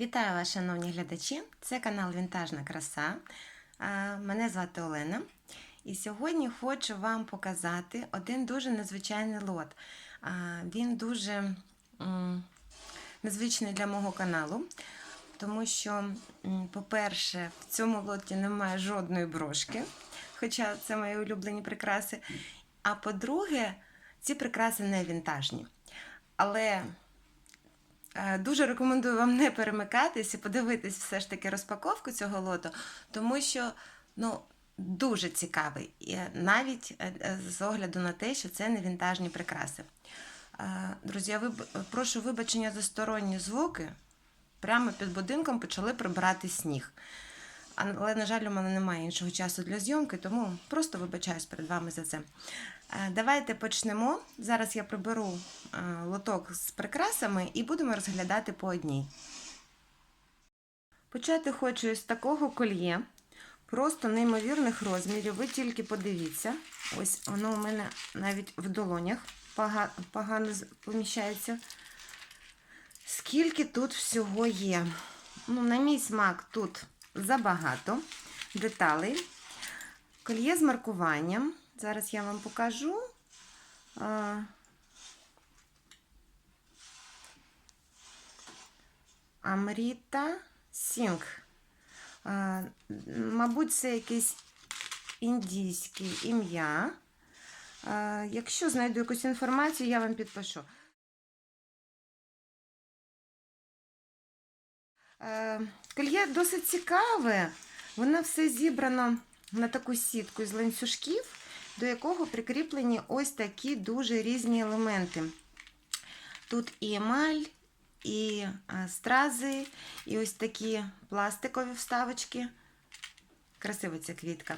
Вітаю вас, шановні глядачі! Це канал Вінтажна краса. Мене звати Олена. І сьогодні хочу вам показати один дуже незвичайний лот. Він дуже незвичний для мого каналу, тому що, по-перше, в цьому лоті немає жодної брошки, хоча це мої улюблені прикраси. А по-друге, ці прикраси не вінтажні. Але Дуже рекомендую вам не перемикатись і подивитись все ж таки розпаковку цього лоту, тому що ну, дуже цікавий, і навіть е, е, з огляду на те, що це не вінтажні прикраси. Е, Друзі, я виб... прошу вибачення за сторонні звуки. Прямо під будинком почали прибирати сніг. Але, на жаль, у мене немає іншого часу для зйомки, тому просто вибачаюсь перед вами за це. Е, Давайте почнемо. Зараз я приберу е, лоток з прикрасами і будемо розглядати по одній. Почати хочу із такого кольє, просто неймовірних розмірів. Ви тільки подивіться. Ось воно у мене навіть в долонях погано поміщається. Скільки тут всього є? Ну, на мій смак тут забагато деталей. Кольє з маркуванням. Зараз я вам покажу. Амріта Сінг. Мабуть, це якесь індійське ім'я. Якщо знайду якусь інформацію, я вам підпишу. Кольє досить цікаве. Воно все зібрано на таку сітку з ланцюжків, до якого прикріплені ось такі дуже різні елементи. Тут і емаль, і е, стрази, і ось такі пластикові вставочки. Красива ця квітка.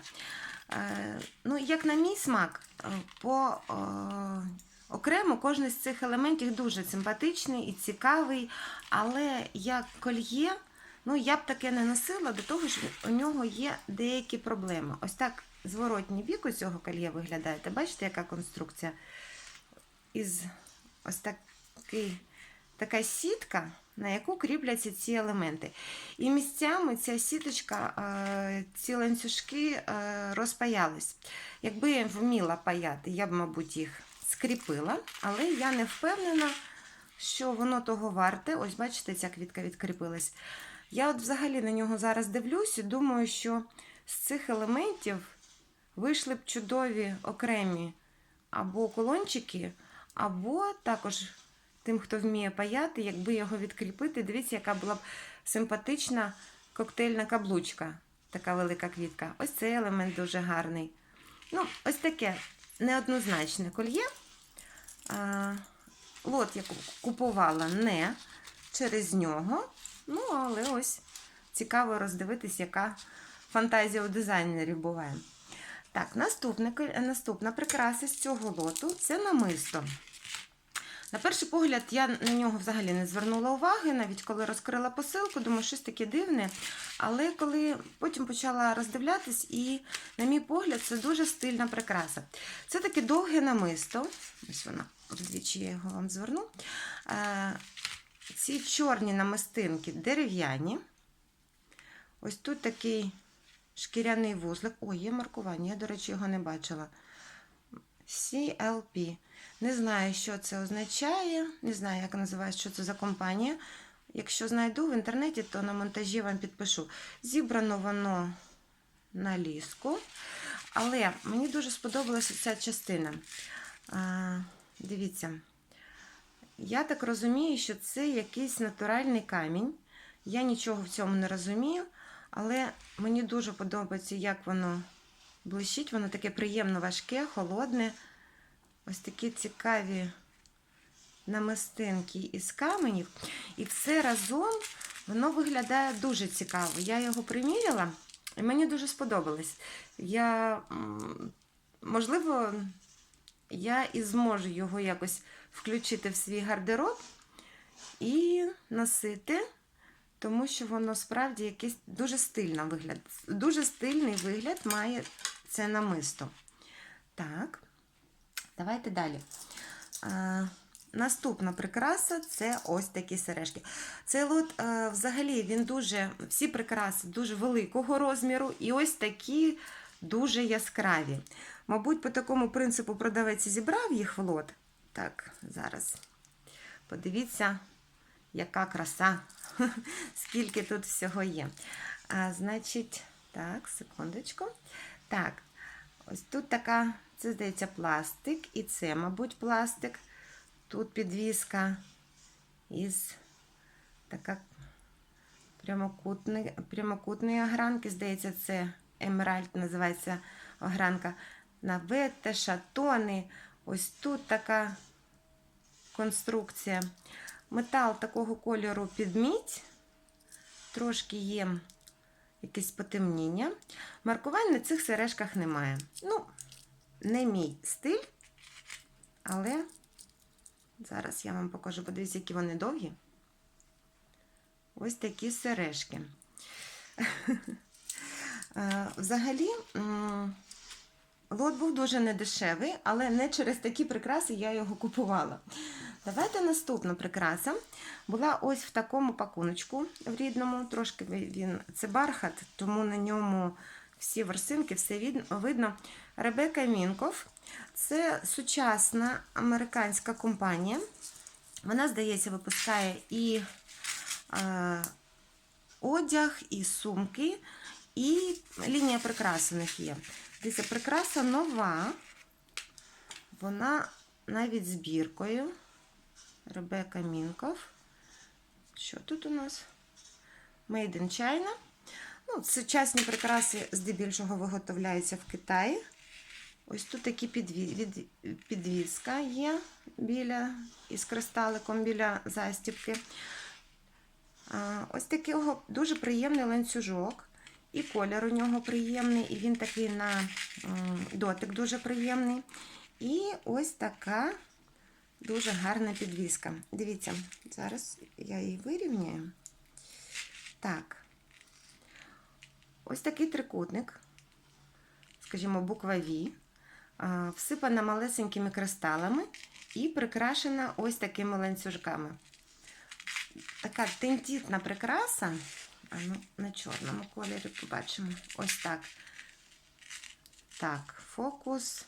Е, Ну, як на мій смак, е, по е, окремо кожен з цих елементів дуже симпатичний і цікавий, але як кольє, ну я б таке не носила, до того що у нього є деякі проблеми. Ось так зворотній бік у цього кольє виглядає. Бачите, яка конструкція? Із ось такий, така сітка, на яку кріпляться ці елементи. І місцями ця сіточка, е, ці ланцюжки е, розпаялись. Якби я вміла паяти, я б, мабуть, їх скріпила, але я не впевнена, що воно того варте. Ось, бачите, ця квітка відкріпилась. Я от взагалі на нього зараз дивлюсь і думаю, що з цих елементів вийшли б чудові окремі або колончики, або також тим, хто вміє паяти, якби його відкріпити. Дивіться, яка була б симпатична коктейльна каблучка, така велика квітка. Ось цей елемент дуже гарний. Ну, ось таке неоднозначне кольє. Лот я купувала не через нього. Ну, але ось цікаво роздивитись, яка фантазія у дизайнерів буває. Так, наступна, наступна прикраса з цього лоту це намисто. На перший погляд, я на нього взагалі не звернула уваги, навіть коли розкрила посилку, думаю, щось таке дивне. Але коли потім почала роздивлятись, і, на мій погляд, це дуже стильна прикраса. Це таке довге намисто. Ось вона, вдвічі я його вам зверну. Е, Ці чорні намистинки дерев'яні. Ось тут такий шкіряний вузлик. Ой, є маркування, я, до речі, його не бачила. CLP. Не знаю, що це означає, не знаю, як називається, що це за компанія. Якщо знайду в інтернеті, то на монтажі вам підпишу. Зібрано воно на ліску. Але мені дуже сподобалася ця частина. А, Дивіться, я так розумію, що це якийсь натуральний камінь. Я нічого в цьому не розумію, але мені дуже подобається, як воно блищить. Воно таке приємно важке, холодне. Ось такі цікаві намистинки із каменів. І все разом воно виглядає дуже цікаво. Я його приміряла, і мені дуже сподобалось. Я, можливо, я і зможу його якось включити в свій гардероб і носити, тому що воно справді якийсь дуже стильний вигляд. Дуже стильний вигляд має це намисто. Так. Давайте далі. А, Наступна прикраса це ось такі сережки. Цей лот е, взагалі він дуже, всі прикраси дуже великого розміру, і ось такі дуже яскраві. Мабуть, по такому принципу продавець зібрав їх в лот. Так, зараз подивіться, яка краса, скільки тут всього є. А, значить, так, секундочку. Так, ось тут така, це здається, пластик, і це, мабуть, пластик. Тут підвіска із така прямокутної, прямокутної огранки. Здається, це емеральд називається огранка. Навети, шатони. Ось тут така конструкція. Метал такого кольору під мідь. Трошки є якесь потемніння. Маркувань на цих сережках немає. Ну, не мій стиль, але зараз я вам покажу, подивіться, які вони довгі. Ось такі сережки. Е, Взагалі, лот був дуже недешевий, але не через такі прикраси я його купувала. Давайте наступна прикраса. Була ось в такому пакуночку в рідному. Трошки він це бархат, тому на ньому всі ворсинки, все видно. Ребека Мінков. Це сучасна американська компанія. Вона, здається, випускає і е, одяг, і сумки, і лінія прикрас є. Дивіться, прикраса нова. Вона навіть збіркою. Ребека Мінков. Що тут у нас? Made in China. Ну, сучасні прикраси здебільшого виготовляються в Китаї. Ось тут такі підві... підвіска є біля із кристаликом біля застібки. Ось такий дуже приємний ланцюжок. І колір у нього приємний, і він такий на дотик дуже приємний. І ось така дуже гарна підвіска. Дивіться, зараз я її вирівняю. Так. Ось такий трикутник, скажімо, буква V, всипана малесенькими кристалами і прикрашена ось такими ланцюжками. Така тендітна прикраса. А ну, на чорному кольорі побачимо. Ось так. Так, фокус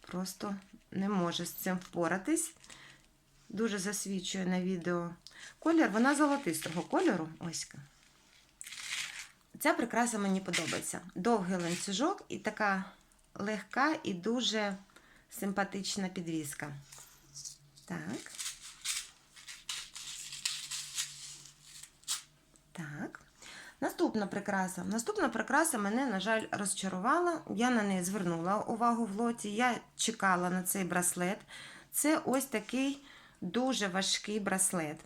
просто не може з цим впоратись. Дуже засвічує на відео колір. Вона золотистого кольору. Ось. Ця прикраса мені подобається. Довгий ланцюжок і така легка і дуже симпатична підвіска. Так. Так. Наступна прикраса. Наступна прикраса мене, на жаль, розчарувала. Я на неї звернула увагу в лоті. Я чекала на цей браслет. Це ось такий дуже важкий браслет.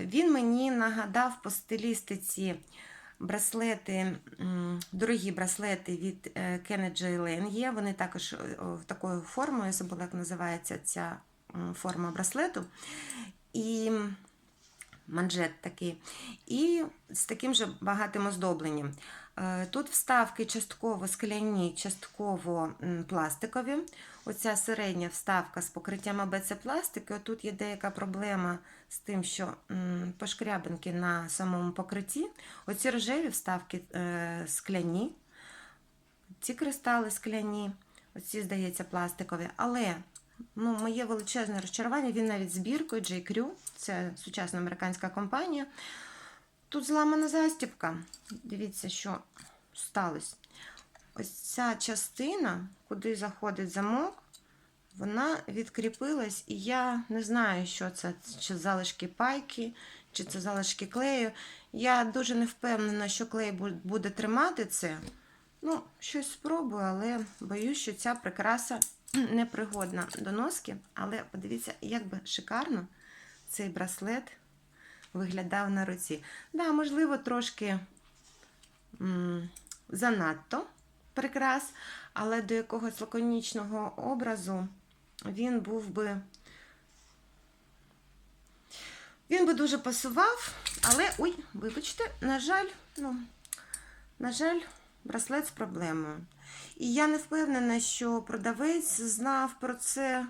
Він мені нагадав по стилістиці браслети, дорогі браслети від е, Kennedy Lane є. Вони також е, такою формою, забула, як називається ця форма браслету. І манжет такий. І з таким же багатим оздобленням. Е, Тут вставки частково скляні, частково пластикові. Оця середня вставка з покриттям АБЦ пластики. Отут є деяка проблема з тим, що пошкрябинки на самому покритті. Оці рожеві вставки е, скляні, ці кристали скляні, оці, здається, пластикові. Але ну, моє величезне розчарування, він навіть збіркою J. Crew, це сучасна американська компанія. Тут зламана застібка. Дивіться, що сталося. Ось ця частина, куди заходить замок, вона відкріпилась, і я не знаю, що це, чи залишки пайки, чи це залишки клею. Я дуже не впевнена, що клей буде тримати це. Ну, щось спробую, але боюсь, що ця прикраса непригодна до носки. Але подивіться, як би шикарно цей браслет виглядав на руці. Да, можливо, трошки м, занадто прикрас, але до якогось лаконічного образу він був би. Він би дуже пасував, але, ой, вибачте, на жаль, ну, на жаль, браслет з проблемою. І я не впевнена, що продавець знав про це.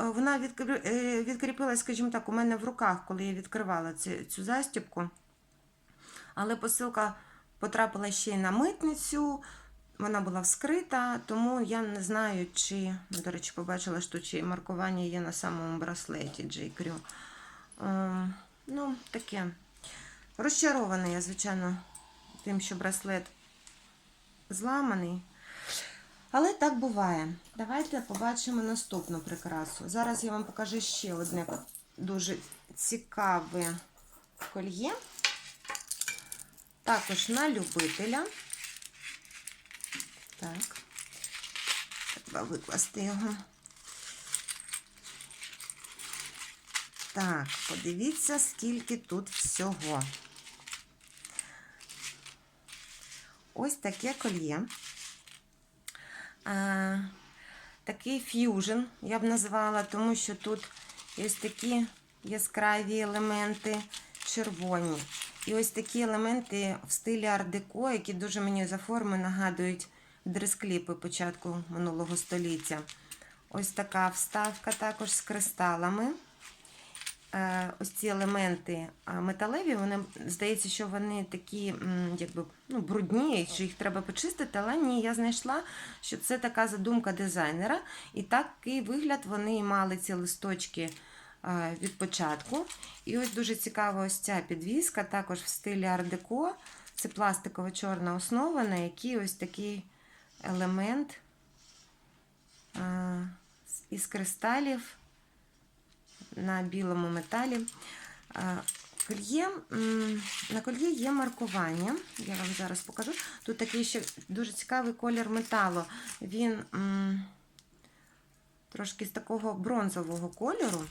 Е, Вона е, відкріпилась, скажімо так, у мене в руках, коли я відкривала цю, цю застібку. Але посилка потрапила ще й на митницю, вона була вскрита, тому я не знаю, чи, ну, до речі, побачила, що чи маркування є на самому браслеті J. Е, ну, таке. Розчарована я, звичайно, тим, що браслет зламаний. Але так буває. Давайте побачимо наступну прикрасу. Зараз я вам покажу ще одне дуже цікаве кольє. Також на любителя. Так. Треба викласти його. Так, подивіться, скільки тут всього. Ось таке кольє. Такий ф'южн, я б назвала, тому що тут ось такі яскраві елементи червоні. І ось такі елементи в стилі ар-деко, які дуже мені за форми нагадують дрес-кліпи початку минулого століття. Ось така вставка також з кристалами. Е, Ось ці елементи металеві, вони здається, що вони такі, якби ну, брудні, що їх треба почистити, але ні, я знайшла, що це така задумка дизайнера. І такий вигляд вони мали ці листочки е, від початку. І ось дуже цікава ось ця підвіска, також в стилі ар-деко. Це пластикова чорна основа, на якій ось такий елемент е, із кристалів на білому металі. Кольє, на кольє є маркування. Я вам зараз покажу. Тут такий ще дуже цікавий колір металу. Він трошки з такого бронзового кольору.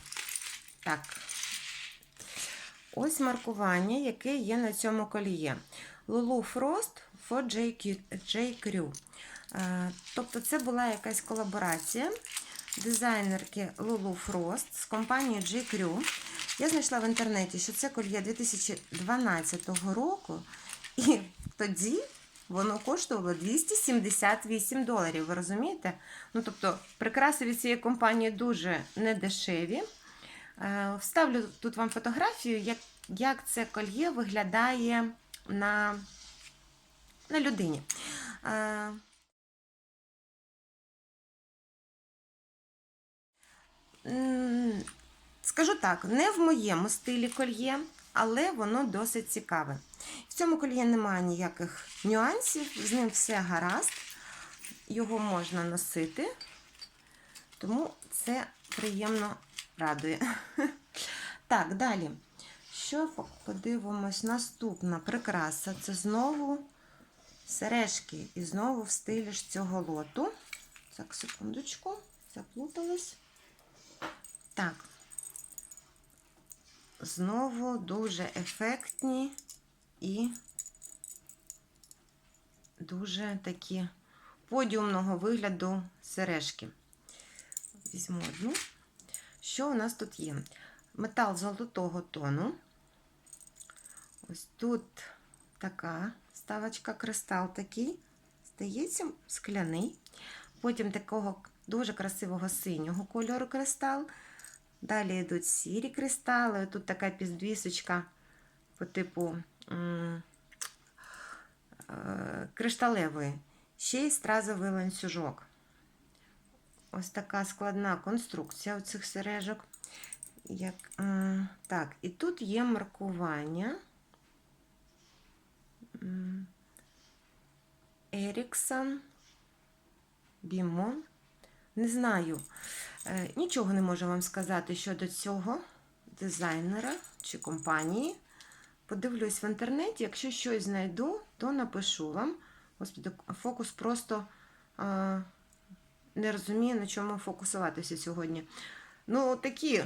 Так. Ось маркування, яке є на цьому коліє. Lulu Frost for J. J. Crew. Е, Тобто це була якась колаборація дизайнерки Lulu Frost з компанією J. Crew. Я знайшла в інтернеті, що це кольє 2012 року, і тоді воно коштувало 278 доларів. Ви розумієте? Ну, тобто, прикраси від цієї компанії дуже недешеві. Е, Вставлю тут вам фотографію, як, як це кольє виглядає на, на людині. Скажу так, не в моєму стилі кольє, але воно досить цікаве. В цьому кольє немає ніяких нюансів, з ним все гаразд, його можна носити, тому це приємно радує. Так, далі. Що подивимось? Наступна прикраса це знову сережки. І знову в стилі ж цього лоту. Так, секундочку, заплуталась. Так. Знову дуже ефектні і дуже такі подіумного вигляду сережки. Візьму одну. Що у нас тут є? Метал золотого тону. Ось тут така ставочка, кристал такий, здається, скляний. Потім такого дуже красивого синього кольору кристал. Далі йдуть сірі кристали. Тут така підвісочка по типу е, кришталевої. Ще й стразовий ланцюжок. Ось така складна конструкція у цих сережок. Як, так, і тут є маркування. Еріксон, Бімон. Не знаю. Е, Нічого не можу вам сказати щодо цього дизайнера чи компанії. Подивлюсь в інтернеті. Якщо щось знайду, то напишу вам. Господи, фокус просто е, не розуміє, на чому фокусуватися сьогодні. Ну, такі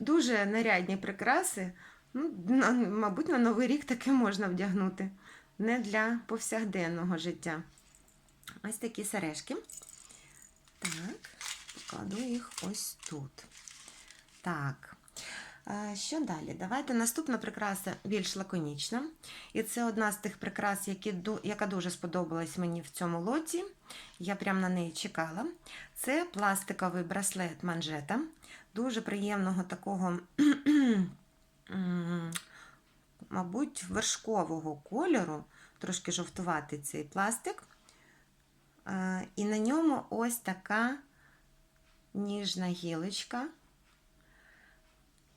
дуже нарядні прикраси. Ну, на, мабуть, на Новий рік таке можна вдягнути. Не для повсякденного життя. Ось такі сережки. Так, покладу їх ось тут. Так. Е, Що далі? Давайте наступна прикраса більш лаконічна. І це одна з тих прикрас, які, яка дуже сподобалась мені в цьому лоті. Я прямо на неї чекала. Це пластиковий браслет манжета. дуже приємного такого, мабуть, вершкового кольору, трошки жовтуватий цей пластик. Е, І на ньому ось така ніжна гілочка.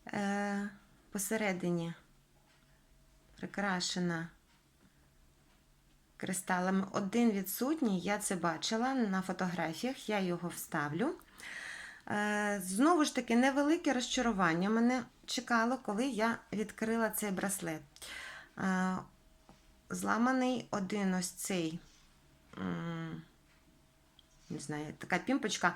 Е, Посередині прикрашена кристалами. Один відсутній, я це бачила на фотографіях, я його вставлю. Е, Знову ж таки, невелике розчарування мене чекало, коли я відкрила цей браслет. Е, Зламаний один ось цей, не знаю, така пімпочка,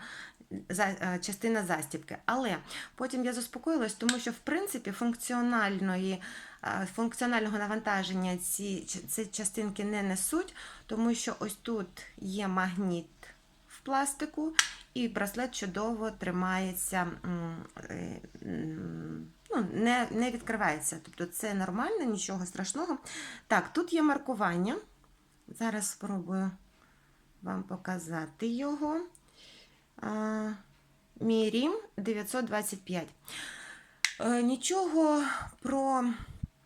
частина застібки. Але потім я заспокоїлась, тому що, в принципі, функціональної, е, функціонального навантаження ці, ці частинки не несуть, тому що ось тут є магніт в пластику, і браслет чудово тримається, е, ну, не, не відкривається. Тобто це нормально, нічого страшного. Так, тут є маркування. Зараз спробую вам показати його. А, Мій рім 925. Е, Нічого про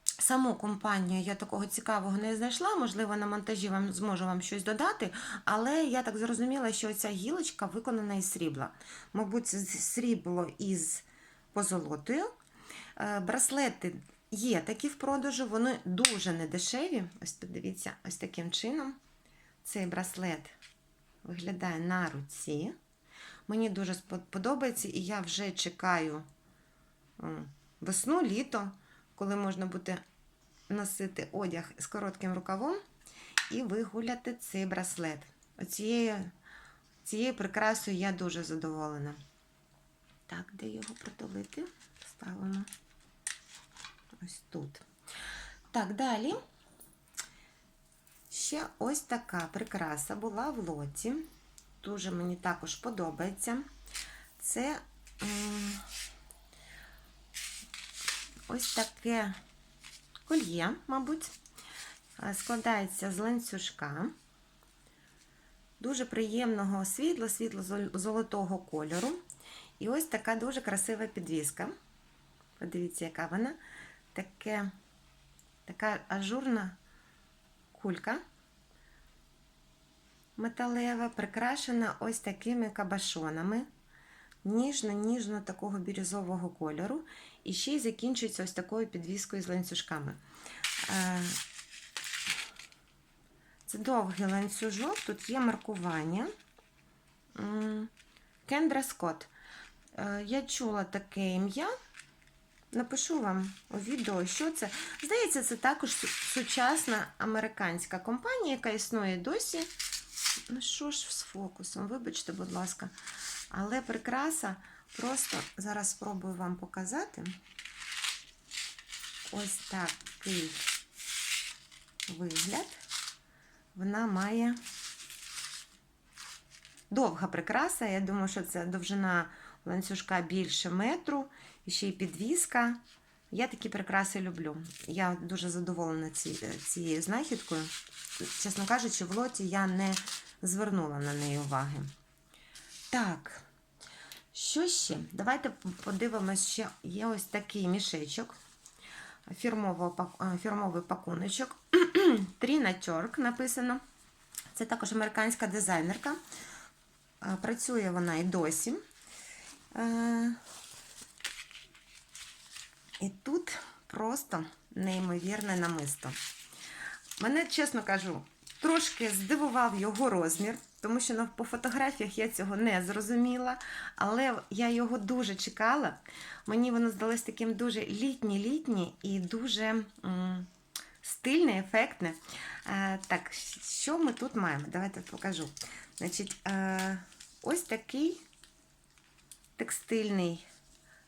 саму компанію я такого цікавого не знайшла. Можливо, на монтажі вам зможу вам щось додати, але я так зрозуміла, що ця гілочка виконана із срібла. Мабуть, срібло із позолотою. Е, Браслети є такі в продажу, вони дуже недешеві. Ось подивіться, ось таким чином. Цей браслет виглядає на руці. Мені дуже подобається, і я вже чекаю весну, літо, коли можна буде носити одяг з коротким рукавом і вигуляти цей браслет. Оцією, цією прикрасою я дуже задоволена. Так, де його притулити? Ставимо ось тут. Так, далі. Ще ось така прикраса була в лоті. Дуже мені також подобається. Це ось таке кольє, мабуть, е, складається з ланцюжка. Дуже приємного світла, світло-золотого кольору. І ось така дуже красива підвіска. Подивіться, яка вона. Таке, така ажурна кулька металева, прикрашена ось такими кабашонами. Ніжно-ніжно такого бірюзового кольору. І ще й закінчується ось такою підвіскою з ланцюжками. Е, Це довгий ланцюжок, тут є маркування. Кендра Скотт. Я чула таке ім'я. Напишу вам у відео, що це. Здається, це також сучасна американська компанія, яка існує досі. Ну що ж з фокусом, вибачте, будь ласка. Але прикраса просто зараз спробую вам показати. Ось такий вигляд. Вона має довга прикраса. Я думаю, що це довжина ланцюжка більше метру, і ще й підвіска. Я такі прикраси люблю. Я дуже задоволена ці- цією знахідкою. Чесно кажучи, в лоті я не звернула на неї уваги. Так, що ще? Давайте подивимось, ще є ось такий мішечок. Е, фірмовий пакуночок. Тріна Тьорк написано. Це також американська дизайнерка. Е, Працює вона і досі. І тут просто неймовірне намисто. Мене, чесно кажу, трошки здивував його розмір, тому що на- по фотографіях я цього не зрозуміла, але я його дуже чекала. Мені воно здалось таким дуже літнє-літнє і дуже м, стильне, ефектне. Е, так, що ми тут маємо? Давайте покажу. Значить, е, ось такий текстильний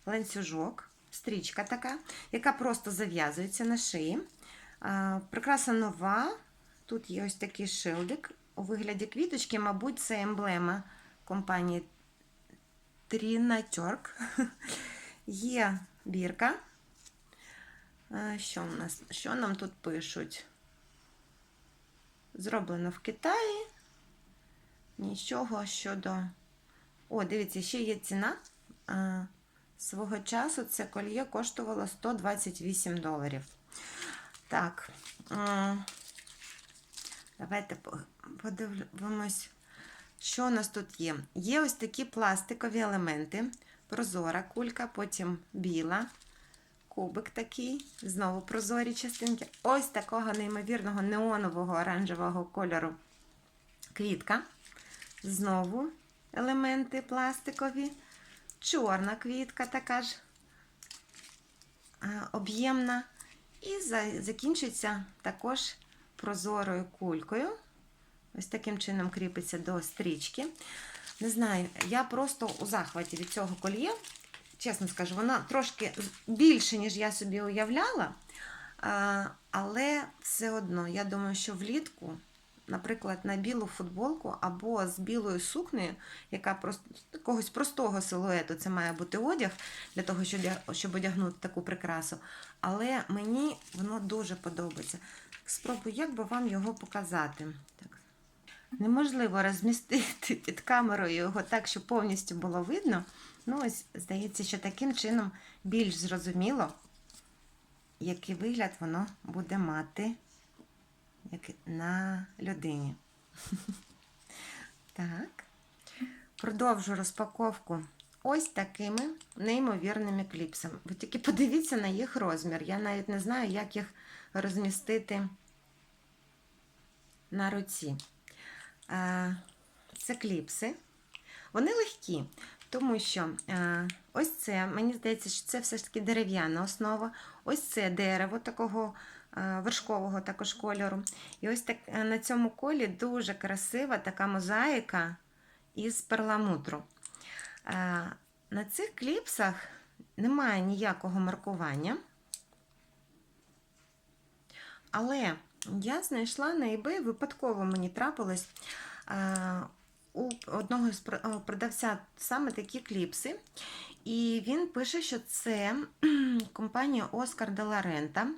ланцюжок, стрічка така, яка просто зав'язується на шиї. Прикраса нова. Тут є ось такий шилдик у вигляді квіточки, мабуть, це емблема компанії Turk. Є бірка. Що, у нас, що нам тут пишуть? Зроблено в Китаї. Нічого щодо. О, дивіться, ще є ціна. Свого часу це кольє коштувало 128 доларів. Так. Давайте подивимось, що у нас тут є. Є ось такі пластикові елементи. Прозора кулька, потім біла, кубик такий, знову прозорі частинки. Ось такого неймовірного неонового оранжевого кольору квітка. Знову елементи пластикові. Чорна квітка така ж е, об'ємна. І закінчується також прозорою кулькою. Ось таким чином кріпиться до стрічки. Не знаю, я просто у захваті від цього кольє. Чесно скажу, вона трошки більше, ніж я собі уявляла. Але все одно, я думаю, що влітку, наприклад, на білу футболку або з білою сукнею, яка просто якогось простого силуету, це має бути одяг для того, щоб, щоб одягнути таку прикрасу. Але мені воно дуже подобається. Спробую, як би вам його показати. Так. Неможливо розмістити під камерою його так, щоб повністю було видно. Ну, ось, здається, що таким чином більш зрозуміло, який вигляд воно буде мати як на людині. Так. Продовжу розпаковку ось такими неймовірними кліпсами. Ви тільки подивіться на їх розмір. Я навіть не знаю, як їх розмістити на руці. Е, Це кліпси. Вони легкі, тому що е, ось це, мені здається, що це все ж таки дерев'яна основа. Ось це дерево такого вершкового також кольору. І ось так е, на цьому колі дуже красива така мозаїка із перламутру. Е, На цих кліпсах немає ніякого маркування. Але я знайшла на eBay, випадково мені трапилось е, у одного з е, продавця саме такі кліпси. І він пише, що це компанія Оскар де ла Рента. Е,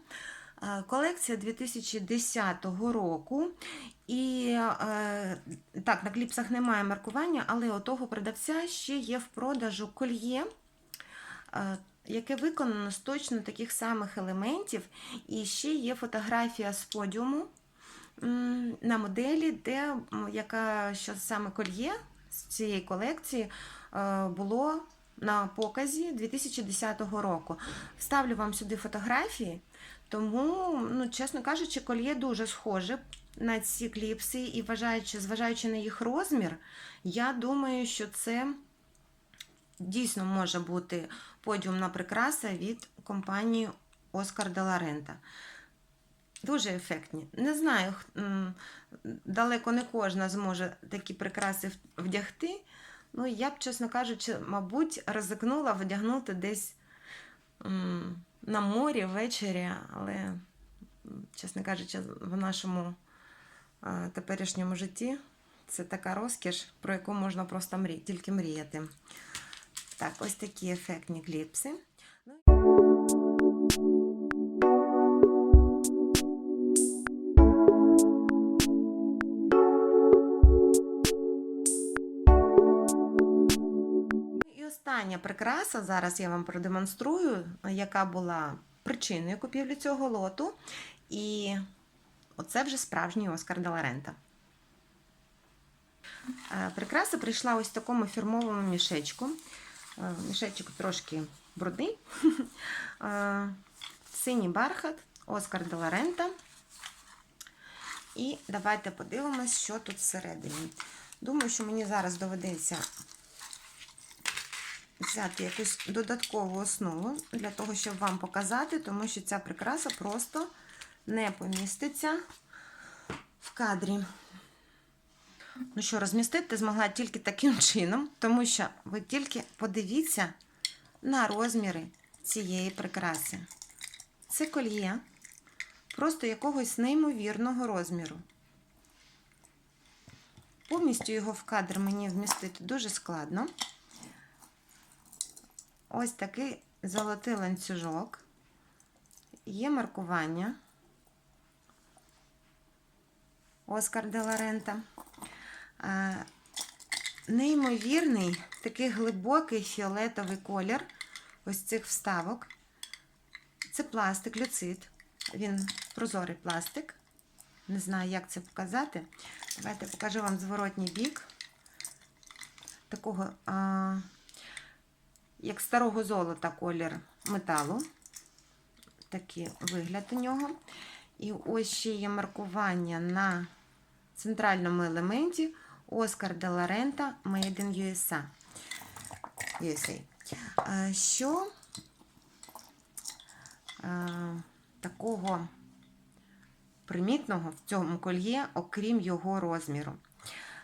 Колекція 2010 року. І е, так, на кліпсах немає маркування, але у того продавця ще є в продажу кольє, е, яке виконано з точно таких самих елементів. І ще є фотографія з подіуму на моделі, де яка що саме кольє з цієї колекції е, було на показі 2010 року. Вставлю вам сюди фотографії, тому, ну, чесно кажучи, кольє дуже схоже на ці кліпси, і вважаючи, зважаючи на їх розмір, я думаю, що це дійсно може бути подіумна прикраса від компанії Оскар де ла Рента. Дуже ефектні. Не знаю, далеко не кожна зможе такі прикраси вдягти. Ну, я б, чесно кажучи, мабуть, ризикнула вдягнути десь на морі ввечері, але, чесно кажучи, в нашому теперішньому житті це така розкіш, про яку можна просто мрі... тільки мріяти. Так, ось такі ефектні кліпси. Остання прикраса, зараз я вам продемонструю, яка була причиною купівлі цього лоту. І оце вже справжній Оскар де ла Е, Прикраса прийшла ось в такому фірмовому мішечку. Е, Мішечок трошки брудний. Е, Синій бархат, Оскар де ла Рента. І давайте подивимось, що тут всередині. Думаю, що мені зараз доведеться взяти якусь додаткову основу для того, щоб вам показати, тому що ця прикраса просто не поміститься в кадрі. Ну що, розмістити змогла тільки таким чином, тому що ви тільки подивіться на розміри цієї прикраси. Це кольє просто якогось неймовірного розміру. Повністю його в кадр мені вмістити дуже складно. Ось такий золотий ланцюжок. Є маркування. Оскар де ла Неймовірний, такий глибокий фіолетовий колір. ось цих вставок. Це пластик, люцит. Він прозорий пластик. Не знаю, як це показати. Давайте покажу вам зворотній бік. Такого, як старого золота колір металу. Такий вигляд у нього. І ось ще є маркування на центральному елементі Оскар де ла Рента Made in USA. USA. Е, Що е, такого примітного в цьому кольє, окрім його розміру?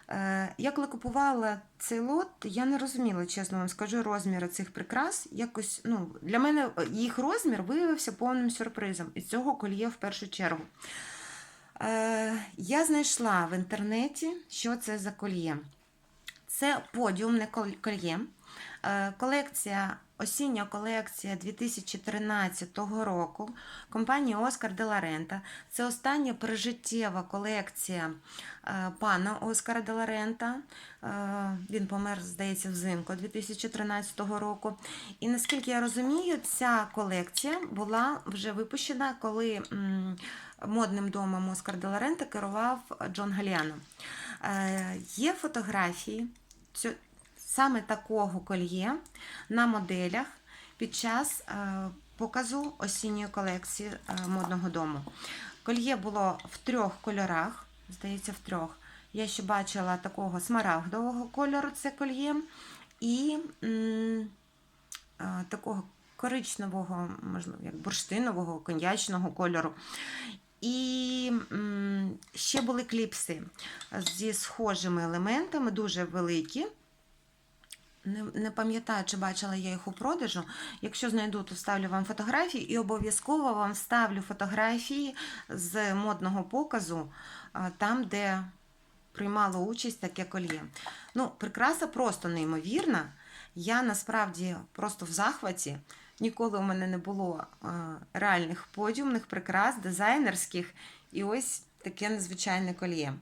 Е, Я коли купувала цей лот, я не розуміла, чесно вам скажу, розміри цих прикрас. Якось, ну, для мене їх розмір виявився повним сюрпризом. І цього кольє в першу чергу. Е, Я знайшла в інтернеті, що це за кольє. Це подіумне кольє. Е, Колекція, осіння колекція 2013 року компанії Оскар де ла Рента. Це остання прижиттєва колекція е, пана Оскара де ла Рента. Е, Він помер, здається, взимку 2013 року. І наскільки я розумію, ця колекція була вже випущена, коли модним домом Оскар де ла Рента керував Джон Галіано. Е, Є фотографії саме такого кольє на моделях під час е, показу осінньої колекції е, модного дому. Кольє було в трьох кольорах, здається, в трьох. Я ще бачила такого смарагдового кольору це кольє, і е, такого коричневого, можливо, як бурштинового, коньячного кольору. І ще були кліпси зі схожими елементами, дуже великі. Не, не пам'ятаю, чи бачила я їх у продажу. Якщо знайду, то вставлю вам фотографії і обов'язково вам вставлю фотографії з модного показу, там, де приймало участь таке кольє. Ну, прикраса просто неймовірна. Я насправді просто в захваті. Ніколи у мене не було реальних подіумних прикрас, дизайнерських. І ось таке незвичайне кольє.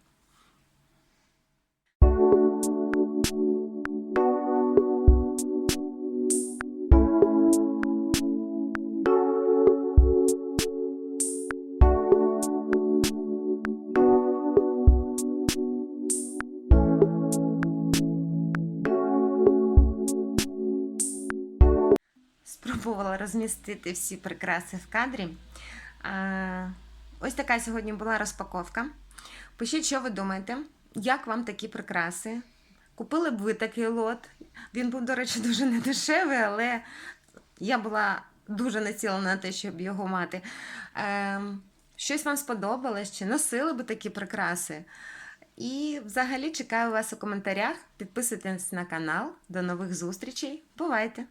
Розмістити всі прикраси в кадрі. Ось така сьогодні була розпаковка. Пишіть, що ви думаєте, як вам такі прикраси? Купили б ви такий лот. Він був, до речі, дуже недешевий, але я була дуже націлена на те, щоб його мати. Ем, щось вам сподобалось? Чи носили би такі прикраси? І взагалі чекаю вас у коментарях. Підписуйтесь на канал. До нових зустрічей. Бувайте!